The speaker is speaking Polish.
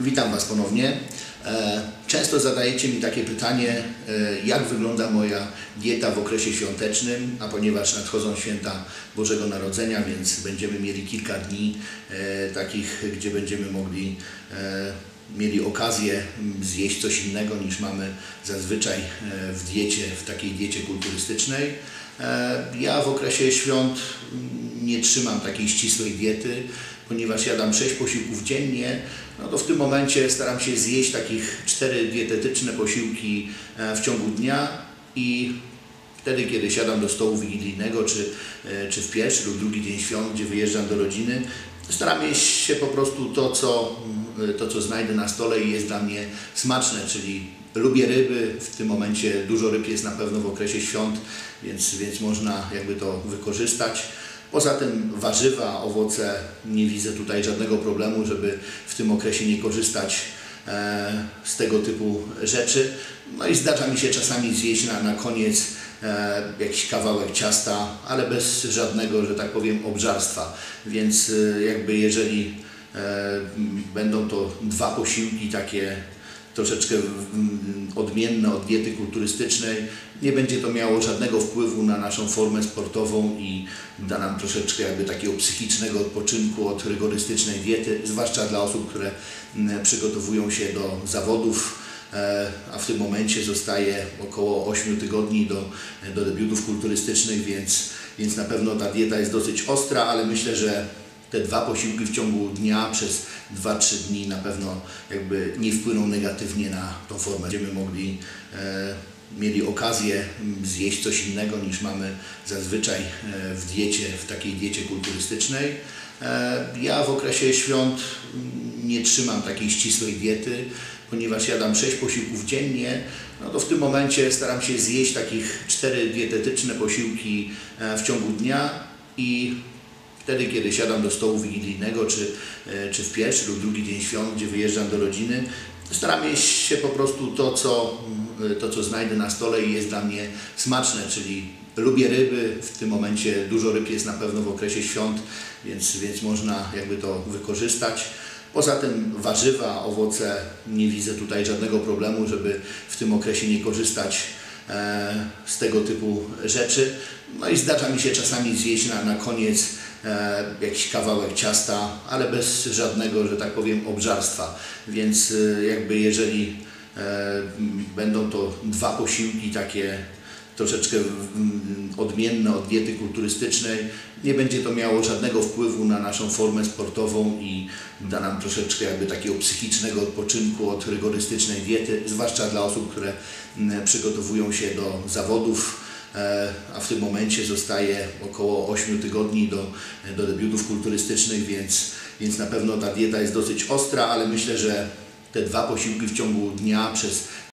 Witam Was ponownie. E, Często zadajecie mi takie pytanie, e, jak wygląda moja dieta w okresie świątecznym, a ponieważ nadchodzą święta Bożego Narodzenia, więc będziemy mieli kilka dni e, takich, gdzie będziemy mogli mieli okazję zjeść coś innego niż mamy zazwyczaj w diecie, w takiej diecie kulturystycznej. Ja w okresie świąt mm, nie trzymam takiej ścisłej diety, ponieważ jadam 6 posiłków dziennie, no to w tym momencie staram się zjeść takich 4 dietetyczne posiłki e, w ciągu dnia i wtedy, kiedy siadam do stołu wigilijnego, czy, e, czy w pierwszy lub drugi dzień świąt, gdzie wyjeżdżam do rodziny, staram się po prostu to co, mm, to, co znajdę na stole i jest dla mnie smaczne, czyli lubię ryby, w tym momencie dużo ryb jest na pewno w okresie świąt, więc, więc można jakby to wykorzystać. Poza tym warzywa, owoce, nie widzę tutaj żadnego problemu, żeby w tym okresie nie korzystać e, z tego typu rzeczy. No i zdarza mi się czasami zjeść na, na koniec e, jakiś kawałek ciasta, ale bez żadnego, że tak powiem, obżarstwa. Więc e, jakby jeżeli będą to dwa posiłki takie troszeczkę mm, odmienne od diety kulturystycznej. Nie będzie to miało żadnego wpływu na naszą formę sportową i da nam troszeczkę jakby takiego psychicznego odpoczynku od rygorystycznej diety, zwłaszcza dla osób, które mm, przygotowują się do zawodów, e, a w tym momencie zostaje około 8 tygodni do, do debiutów kulturystycznych, więc, więc na pewno ta dieta jest dosyć ostra, ale myślę, że te dwa posiłki w ciągu dnia przez 2-3 dni na pewno jakby nie wpłyną negatywnie na tą formę. Będziemy mogli e, mieli okazję mm, zjeść coś innego niż mamy zazwyczaj e, w diecie, w takiej diecie kulturystycznej. E, ja w okresie świąt mm, nie trzymam takiej ścisłej diety, ponieważ jadam 6 posiłków dziennie, no to w tym momencie staram się zjeść takich 4 dietetyczne posiłki e, w ciągu dnia i Wtedy, kiedy siadam do stołu wigilijnego, czy, e, czy w pierwszy lub drugi dzień świąt, gdzie wyjeżdżam do rodziny, staram się po prostu to co, mm, to, co znajdę na stole i jest dla mnie smaczne, czyli lubię ryby, w tym momencie dużo ryb jest na pewno w okresie świąt, więc, więc można jakby to wykorzystać. Poza tym warzywa, owoce, nie widzę tutaj żadnego problemu, żeby w tym okresie nie korzystać z tego typu rzeczy. No i zdarza mi się czasami zjeść na, na koniec e, jakiś kawałek ciasta, ale bez żadnego, że tak powiem, obżarstwa. Więc e, jakby jeżeli e, będą to dwa posiłki takie troszeczkę mm, odmienne od diety kulturystycznej, nie będzie to miało żadnego wpływu na naszą formę sportową i da nam troszeczkę jakby takiego psychicznego odpoczynku od rygorystycznej diety, zwłaszcza dla osób, które mm, przygotowują się do zawodów, e, a w tym momencie zostaje około 8 tygodni do, do debiutów kulturystycznych, więc, więc na pewno ta dieta jest dosyć ostra, ale myślę, że te dwa posiłki w ciągu dnia przez